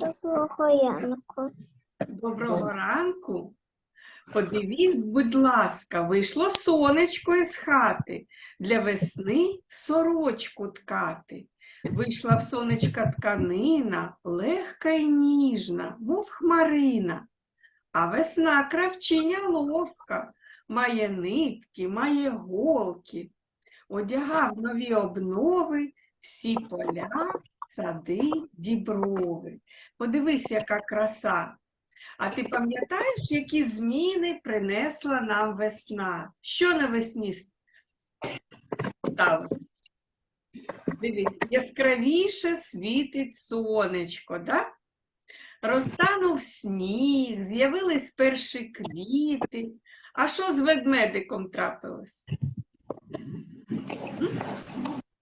Доброго ранку. Доброго ранку. Подивись, будь ласка, вийшло сонечко із хати. Для весни сорочку ткати. Вийшла в сонечка тканина, легка й ніжна, мов хмарина. А весна кравчиня ловка, має нитки, має голки. Одягав нові обнови, всі поля, сади, діброви. Подивись, яка краса. А ти пам'ятаєш, які зміни принесла нам весна? Що навесні сталося? Дивись, яскравіше світить сонечко, да? Розтанув сніг, з'явились перші квіти. А що з ведмедиком трапилось?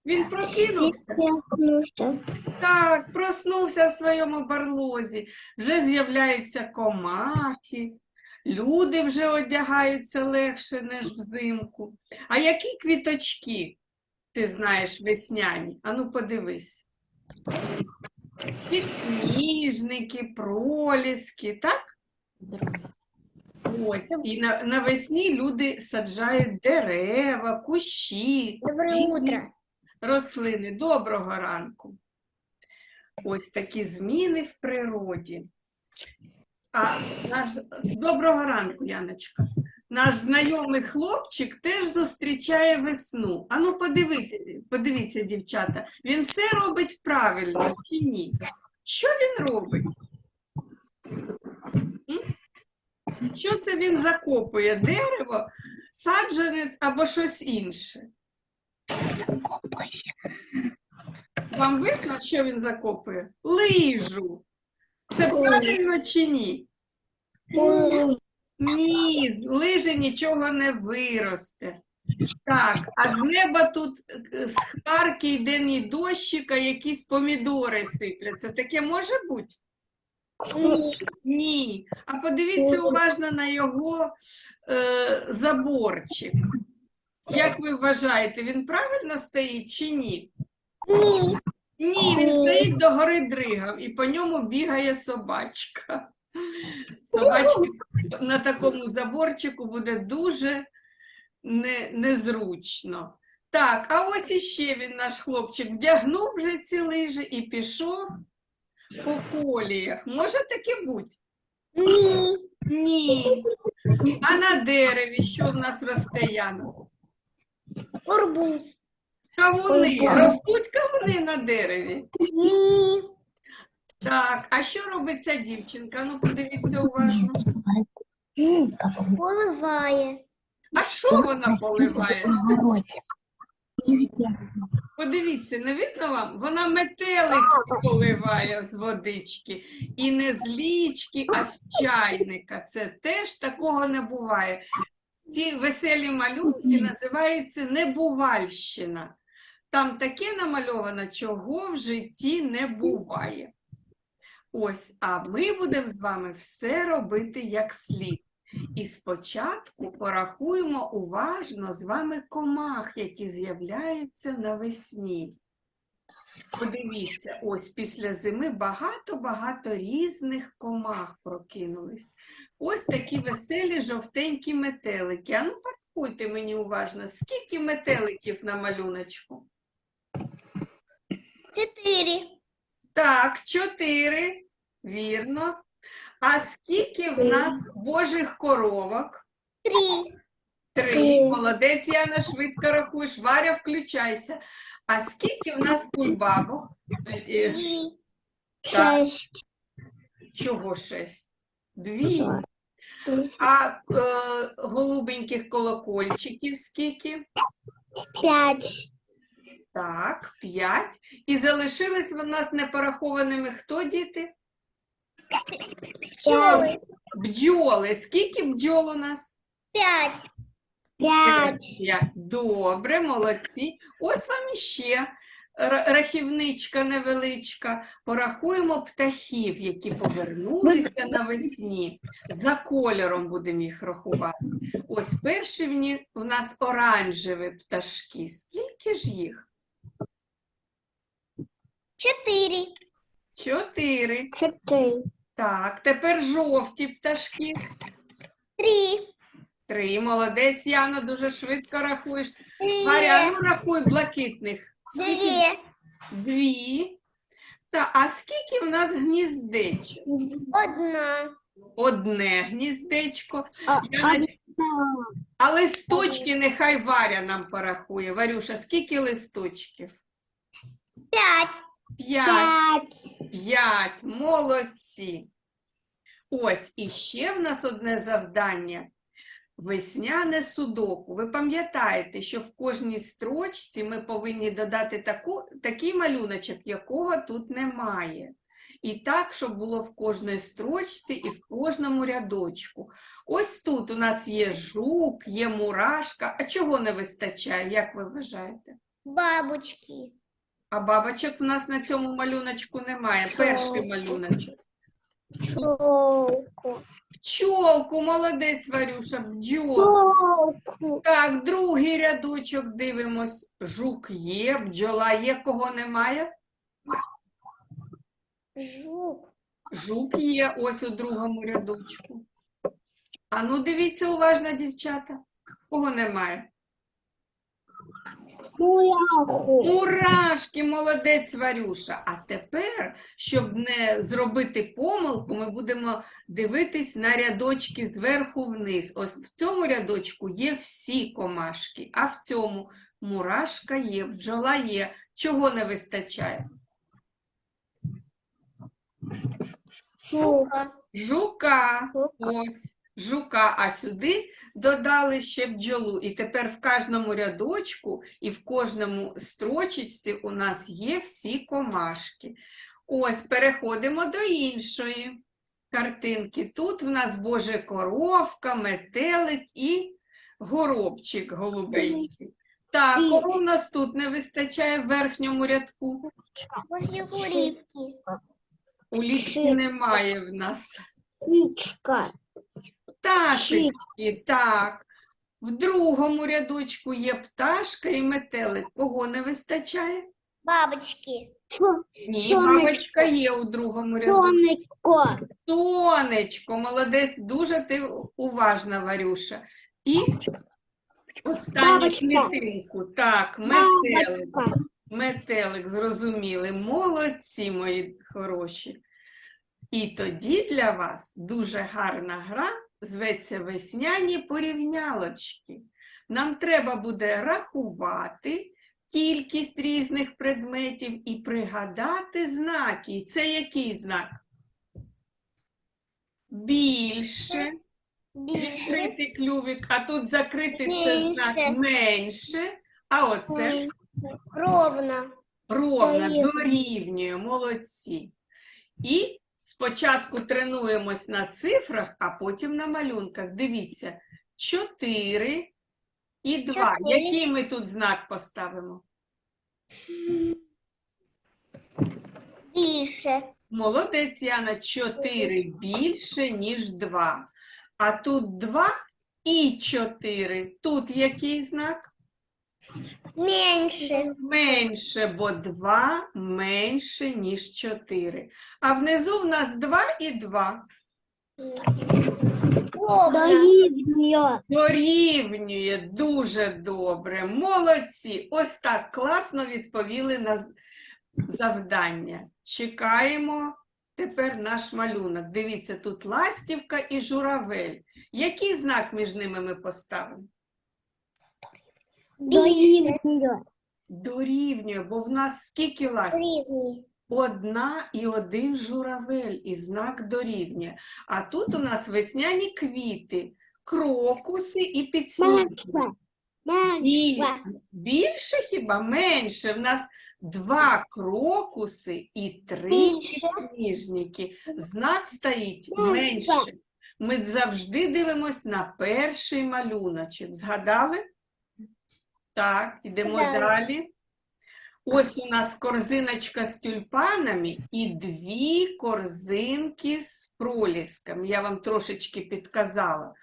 Він прокинувся. Так, проснувся в своєму барлозі, вже з'являються комахи, люди вже одягаються легше, ніж взимку. А які квіточки ти знаєш весняні? Ану подивись. Підсніжники, проліски, так? Ось. І навесні люди саджають дерева, кущі. Різні утро. Рослини. Доброго ранку. Ось такі зміни в природі. А наш... Доброго ранку, Яночка. Наш знайомий хлопчик теж зустрічає весну. Ану, подивіться, подивіться, дівчата, він все робить правильно чи ні? Що він робить? Що це він закопує? Дерево, саджанець або щось інше? Вам видно, що він закопує? Лижу. Це правильно чи ні? Ні, з лижі нічого не виросте. Так, а з неба тут е, з хмарки йде ні дощик, а якісь помідори сипляться. Таке може бути? Ні. А подивіться уважно на його е, заборчик. Як ви вважаєте, він правильно стоїть чи ні? Ні, він стоїть до гори дригав і по ньому бігає собачка. Собачки на такому заборчику буде дуже не, незручно. Так, а ось іще він, наш хлопчик, вдягнув вже ці лижі і пішов по коліях. Може таке бути? Ні. А на дереві що в нас росте, Яна? Арбуз. Кавуни. Ой, Ростуть кавуни на дереві. Так, а що робить ця дівчинка? Ну, подивіться уважно. Поливає. А що вона поливає? Подивіться, не видно вам? Вона метелик поливає з водички. І не з лічки, а з чайника. Це теж такого не буває. Ці веселі малюнки називаються небувальщина. Там таке намальовано, чого в житті не буває. Ось, а ми будемо з вами все робити як слід. І спочатку порахуємо уважно з вами комах, які з'являються навесні. Подивіться, ось після зими багато-багато різних комах прокинулись. Ось такі веселі жовтенькі метелики. А ну порахуйте мені уважно, скільки метеликів на малюночку? Чотири. Так, чотири. Вірно. А скільки в нас божих коровок? Три. Три. Три. Молодець, Яна, швидко рахуєш. Варя, включайся. А скільки в нас кульбабок? Е, Дві. Так. Шесть. Чого шесть? Дві. А е, голубеньких колокольчиків скільки? П'ять. Так, п'ять. І залишились в нас непорахованими хто, діти? П'ять. Бджоли. Скільки бджол у нас? П'ять. П'ять. Добре, молодці. Ось вам іще рахівничка невеличка. Порахуємо птахів, які повернулися навесні. За кольором будемо їх рахувати. Ось перші в нас оранжеві пташки. Скільки ж їх? Чотири. чотири. Чотири. Так, тепер жовті пташки. Три. Три. Молодець, Яна, дуже швидко рахуєш. Варя, ну рахуй блакитних. Дві. Дві. Та, а скільки в нас гніздечок? Одна. Одне гніздечко. А, Я нач- А листочки нехай Варя нам порахує. Варюша, скільки листочків? П'ять. П'ять. П'ять. П'ять. Молодці. Ось іще в нас одне завдання. Весняне судоку. Ви пам'ятаєте, що в кожній строчці ми повинні додати таку, такий малюночок, якого тут немає. І так, щоб було в кожній строчці і в кожному рядочку. Ось тут у нас є жук, є мурашка. А чого не вистачає, як ви вважаєте? Бабочки. А бабочок в нас на цьому малюночку немає. Перший малюночок. Пчелку. Пчолку, молодець, Варюша, бджол. Так, другий рядочок дивимось. Жук є, бджола є, кого немає? Жук. Жук є ось у другому рядочку. А ну дивіться уважно, дівчата. Кого немає? Мураху. Мурашки, молодець Варюша. А тепер, щоб не зробити помилку, ми будемо дивитись на рядочки зверху вниз. Ось в цьому рядочку є всі комашки, а в цьому мурашка є, бджола є. Чого не вистачає? Жука. Жука. Жука. Ось. Жука, а сюди додали ще бджолу. І тепер в кожному рядочку і в кожному строчечці у нас є всі комашки. Ось, переходимо до іншої картинки. Тут в нас Боже коровка, метелик і горобчик голубенький. Так, кого в нас тут не вистачає в верхньому рядку? Возле курівки. Немає в нас. Птичка. Пташечки, так. В другому рядочку є пташка і метелик. Кого не вистачає? Бабочки. Ні, Сонечко. бабочка є у другому рядочку. Сонечко. Сонечко, молодець, дуже ти уважна, Варюша. І останню Бабочка. клітинку. Так, метелик. Бабочка. Метелик, зрозуміли. Молодці, мої хороші. І тоді для вас дуже гарна гра зветься весняні порівнялочки. Нам треба буде рахувати кількість різних предметів і пригадати знаки. Це який знак? Більше. Відкритий клювик, а тут закритий це знак Менше. А оце Ровно. Ровно, дорівнює, молодці. І спочатку тренуємось на цифрах, а потім на малюнках. Дивіться, 4 і 2. Чотири. Який ми тут знак поставимо? Більше. Молодець, Яна, 4 більше, ніж 2. А тут 2 і 4. Тут який знак? Менше. Менше, бо 2 менше, ніж 4. А внизу в нас 2 і 2. Дорівнює. Дорівнює дуже добре. Молодці. Ось так класно відповіли на завдання. Чекаємо тепер наш малюнок. Дивіться, тут ластівка і журавель. Який знак між ними ми поставимо? Дорівнює. Дорівнює, бо в нас скільки ластів? Рівні. Одна і один журавель, і знак дорівнює. А тут у нас весняні квіти, крокуси і підсніжники. Менше. І більше хіба менше? В нас два крокуси і три підсніжники. Знак стоїть менше. Ми завжди дивимось на перший малюночок. Згадали? Так, ідемо Згадали. далі. Ось у нас корзиночка з тюльпанами і дві корзинки з пролісками. Я вам трошечки підказала.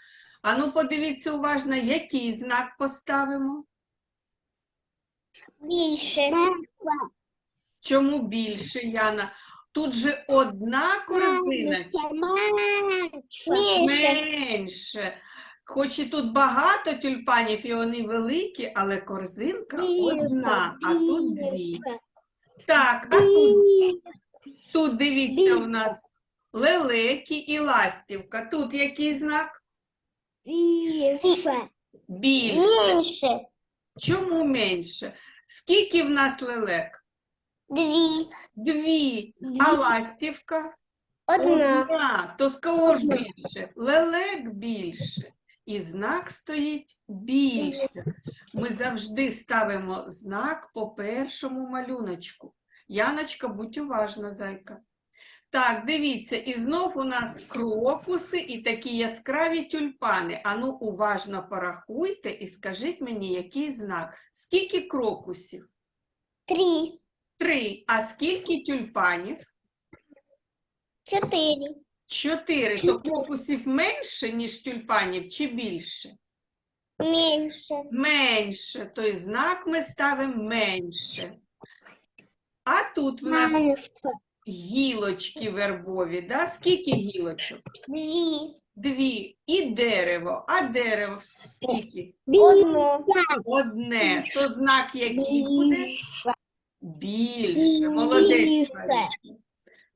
Ану, подивіться уважно, який знак поставимо. Більше. Чому більше, Яна? Тут же одна корзиночка. Менше. Менше. Хоч і тут багато тюльпанів, і вони великі, але корзинка одна, а тут дві. Так, а тут, тут дивіться, у нас лелеки і ластівка. Тут який знак? Більше. Більше. Чому менше? Скільки в нас лелек? Дві. Дві. А ластівка? Одна. Одна. То з кого ж більше? Лелек більше. І знак стоїть більше. Ми завжди ставимо знак по першому малюночку. Яночка, будь уважна, зайка. Так, дивіться, і знов у нас крокуси і такі яскраві тюльпани. Ану, уважно порахуйте і скажіть мені, який знак. Скільки крокусів? Три. Три. А скільки тюльпанів? Чотири. Чотири. То крокусів менше, ніж тюльпанів, чи більше? Меньше. Менше. Той знак ми ставимо менше. А тут в нас Менше. гілочки вербові. Да? Скільки гілочок? Дві. Дві. І дерево. А дерево скільки? Одну. Одне. То знак який буде? Більше. Більше. Молодець. Марічка.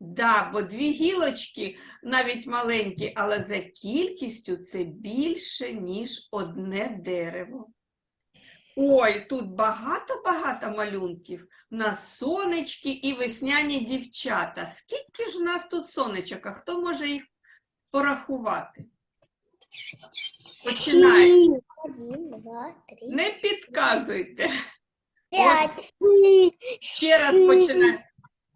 Да, бо дві гілочки навіть маленькі, але за кількістю це більше, ніж одне дерево. Ой, тут багато-багато малюнків. У нас сонечки і весняні дівчата. Скільки ж у нас тут сонечок? А хто може їх порахувати? Починаємо. Один, два, три. Не підказуйте. П'ять. Ще раз починаємо.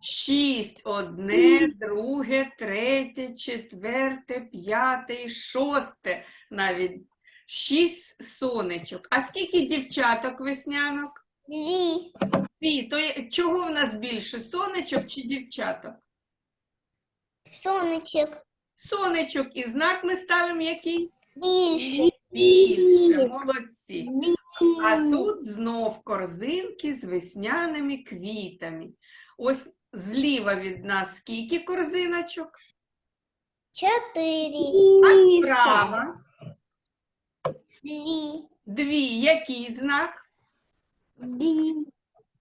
Шість, одне, друге, третє, четверте, п'яте і шосте навіть. Шість сонечок. А скільки дівчаток веснянок? Дві. Дві. То чого в нас більше, сонечок чи дівчаток? Сонечок. Сонечок. І знак ми ставимо який? Більше. Більше. Молодці. А тут знов корзинки з весняними квітами. Ось зліва від нас скільки корзиночок? Чотири. А справа Дві. дві. Який знак? Бі.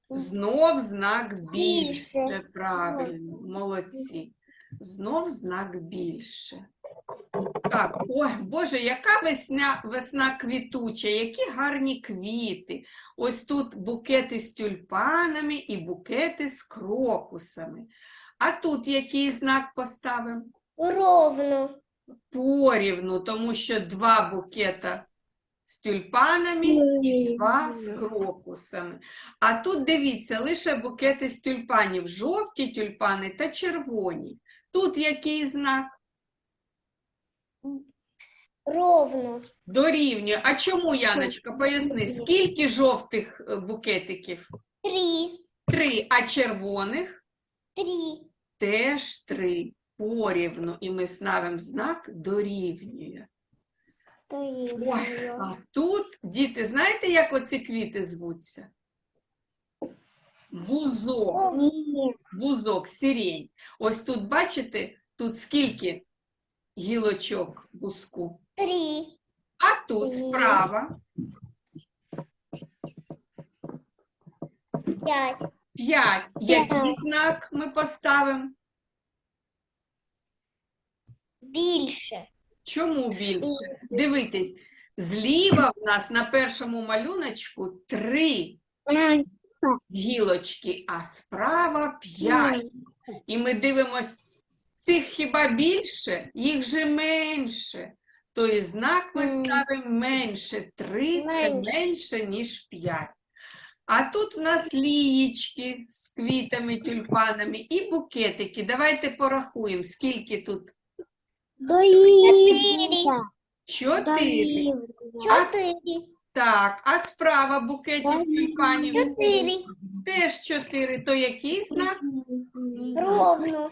Знов знак більше. Більше. Правильно, молодці. Знов знак більше. Так, ой, Боже, яка весня, весна квітуча, які гарні квіти. Ось тут букети з тюльпанами і букети з крокусами. А тут який знак поставимо? Ровно. Порівну, тому що два букета з тюльпанами і два з крокусами. А тут дивіться, лише букети з тюльпанів, жовті тюльпани та червоні. Тут який знак? Ровно. Дорівнює. А чому, Яночка, поясни, скільки жовтих е, букетиків? Три. Три, а червоних Три. теж три. Порівну. І ми ставимо знак дорівнює. Ой, а тут, діти, знаєте, як оці квіти звуться? Бузок. Ні. Бузок, сирень. Ось тут, бачите, тут скільки гілочок бузку? Три. А тут справа П'ять. п'ять. Який П'ять. знак ми поставимо? Більше. Чому більше? Дивитесь, зліва в нас на першому малюночку три гілочки, а справа п'ять. І ми дивимось, цих хіба більше, їх же менше. То і знак ми ставимо менше. Три це Менше. ніж п'ять. А тут в нас лієчки з квітами, тюльпанами і букетики. Давайте порахуємо, скільки тут? Чотири. Чотири. так, а справа букетів тюльпанів Чотири. теж чотири. То який знак? Ровно.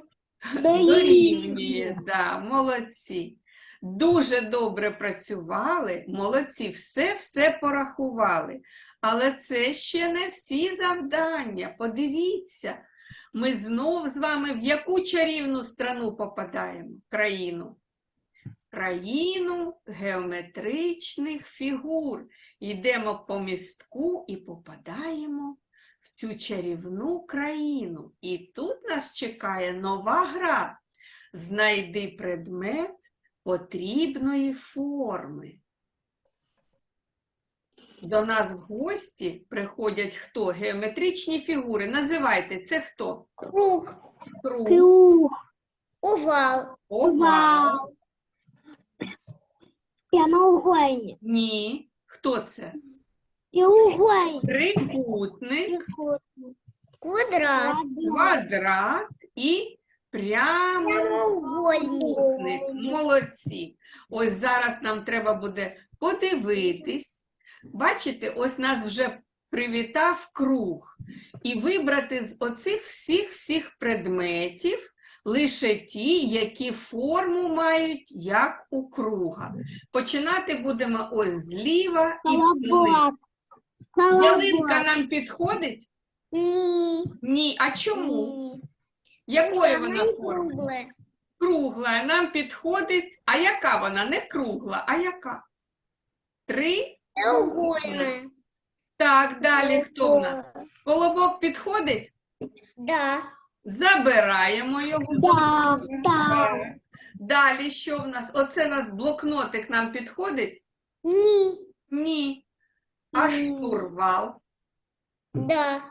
Дорівнює, да, молодці. Дуже добре працювали, молодці, все-все порахували. Але це ще не всі завдання. Подивіться, ми знов з вами в яку чарівну страну попадаємо? Країну? В країну геометричних фігур. Йдемо по містку і попадаємо в цю чарівну країну. І тут нас чекає нова гра. Знайди предмет потрібної форми. До нас в гості приходять хто? Геометричні фігури. Називайте, це хто? Круг. Круг, Круг. Овал. овал. Прямоугольник. Ні. Хто це? Треугольник. Трикутник, Квадрат. квадрат і прямокутник. Прямоугольник. Молодці. Ось зараз нам треба буде подивитись. Бачите, ось нас вже привітав круг. І вибрати з оцих всіх-всіх предметів лише ті, які форму мають, як у круга. Починати будемо ось зліва і вниз. Колобок. Ялинка нам підходить? Ні. Ні. А чому? Ні. Якої Вона форми? кругле. Кругла, нам підходить. А яка вона? Не кругла, а яка? Три? Треугольне. Так, далі хто в нас? Колобок підходить? Да. Забираємо його. Да, да. Далі що в нас? Оце у нас блокнотик нам підходить? Ні. Ні. А штурвал? Да.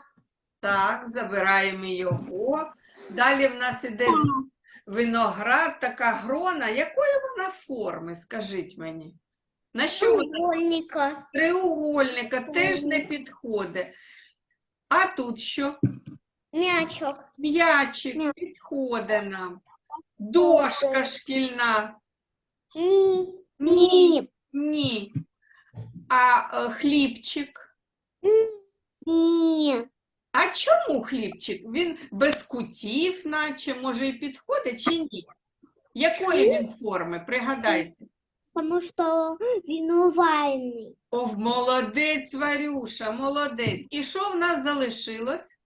Так, забираємо його. Далі в нас іде виноград, така грона. Якої вона форми, скажіть мені? На що вона Треугольника. Треугольника теж не підходить. А тут що? Мячок. М'ячик М'яч. підходить нам. Дошка шкільна. Ні. Ні, ні. А е, хлібчик? Ні. А чому хлібчик? Він без кутів, наче, може, і підходить чи ні? Якої він форми? Пригадайте. Тому що він овальний. О, молодець, Варюша, молодець. І що в нас залишилось?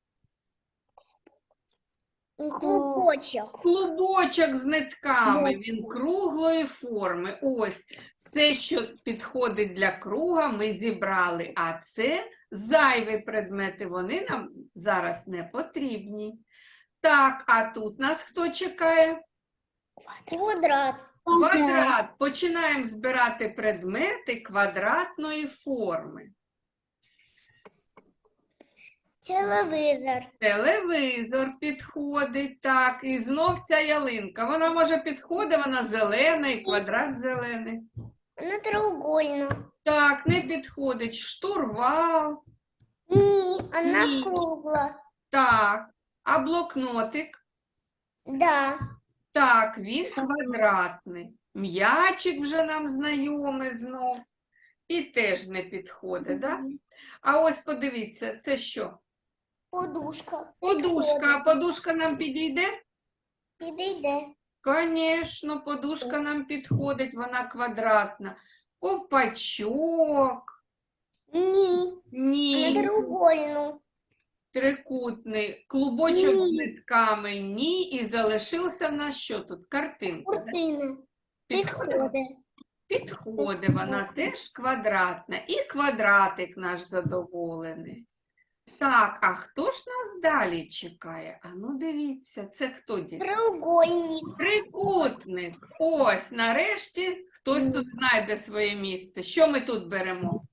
Клубочок. Клубочок з нитками, він круглої форми. Ось все, що підходить для круга, ми зібрали. А це зайві предмети, вони нам зараз не потрібні. Так, а тут нас хто чекає? Квадрат. Квадрат. Починаємо збирати предмети квадратної форми. Телевизор. Телевізор підходить, так, і знов ця ялинка. Вона може підходить, вона зелена і квадрат зелений. Вона треугольна. Так, не підходить. Штурвал. Ні. Вона Ні. кругла. Так. А блокнотик? Да. Так, він квадратний. М'ячик вже нам знайомий знов. І теж не підходить, да? А ось подивіться, це що? Подушка. Подушка. А подушка нам підійде? Підійде. Конечно, подушка нам підходить, вона квадратна. Ковпачок. Ні. Ні. треугольну. Трикутний. Клубочок з нитками. Ні. І залишилася в нас що тут? Картинка. Підходить? Підходить. Підходить, вона теж квадратна. І квадратик наш задоволений. Так, а хто ж нас далі чекає? А ну дивіться, це хто діти? Треугольник. Трикутник. Ось, нарешті хтось тут знайде своє місце. Що ми тут беремо?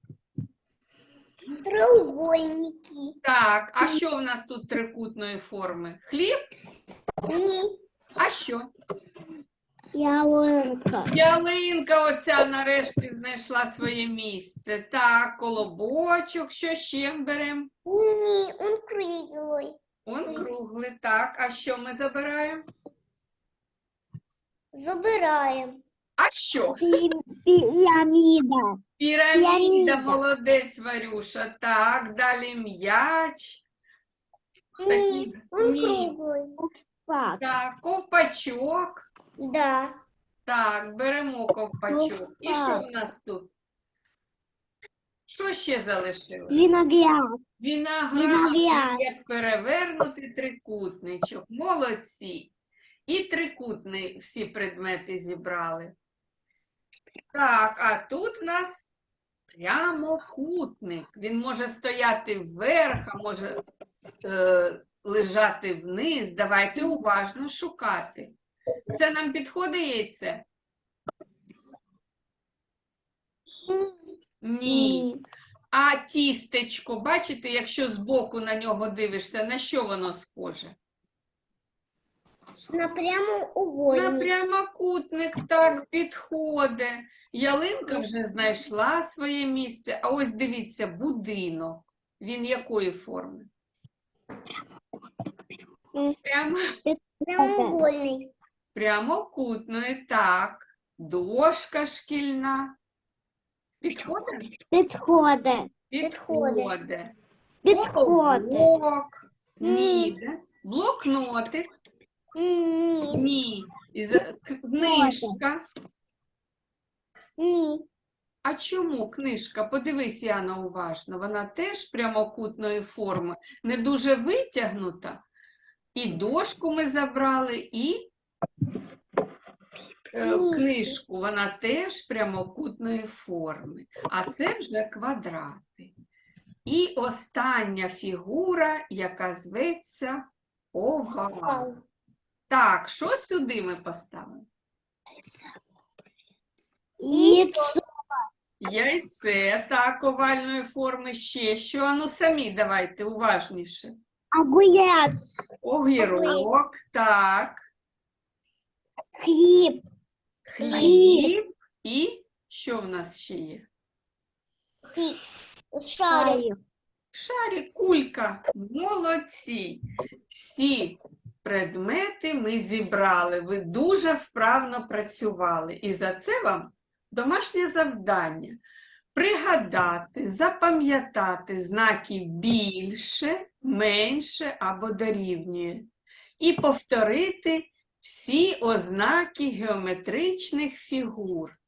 Треугольники. Так, а що в нас тут трикутної форми? Хліб? Ні. А що? Ялинка. Ялинка оця нарешті знайшла своє місце. Так, колобочок, що ще беремо? Ні. Он круглий. Он круглий, так. А що ми забираємо? Забираємо. А що? Пі- Піраміда. Піраміда, молодець, Варюша. Так, далі м'яч. Ні. Такі- Он круглий. Так, ковпачок. Да. Так, беремо ковпачок. І що в нас тут? Що ще залишилось? Виноград. Виноград, Виноград. як перевернутий трикутничок. Молодці. І трикутний всі предмети зібрали. Так, а тут в нас прямокутник. Він може стояти вверх, а може е, лежати вниз. Давайте уважно шукати. Це нам підходить яйце? Ні. А тістечко, бачите, якщо збоку на нього дивишся, на що воно схоже? На На прямокутник так підходить. Ялинка вже знайшла своє місце. А ось дивіться, будинок. Він якої форми? Прямо, Прямоугольний. Прямокутної, так. Дошка шкільна. Підходить? Підходить. Підходить. Підходить. Підходить. Блок. Ні. Ні. Блокнотик. Ні. Ні. І за- Книжка. Ні. А чому книжка? Подивись, Яна, уважно. Вона теж прямокутної форми, не дуже витягнута. І дошку ми забрали, і е, Ні. книжку. Вона теж прямокутної форми. А це вже квадрати. І остання фігура, яка зветься овал. Так, що сюди ми поставимо? Яйцо. Яйце, так, овальної форми ще що. Ану самі давайте уважніше. Огурець. Огірок, так, Хліб. хліб і що в нас ще є? Шарик. Шарик, кулька. Молодці. Всі предмети ми зібрали. Ви дуже вправно працювали. І за це вам домашнє завдання. Пригадати, запам'ятати знаки більше, менше або дорівнює. І повторити всі ознаки геометричних фігур.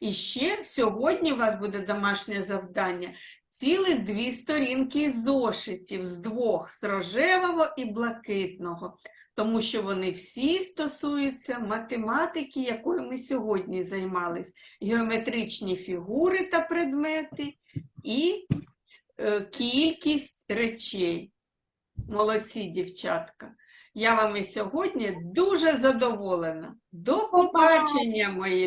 І ще сьогодні у вас буде домашнє завдання цілих дві сторінки зошитів з двох з рожевого і блакитного, тому що вони всі стосуються математики, якою ми сьогодні займались, геометричні фігури та предмети і е, кількість речей. Молодці, дівчатка. Я вами сьогодні дуже задоволена. До побачення, мої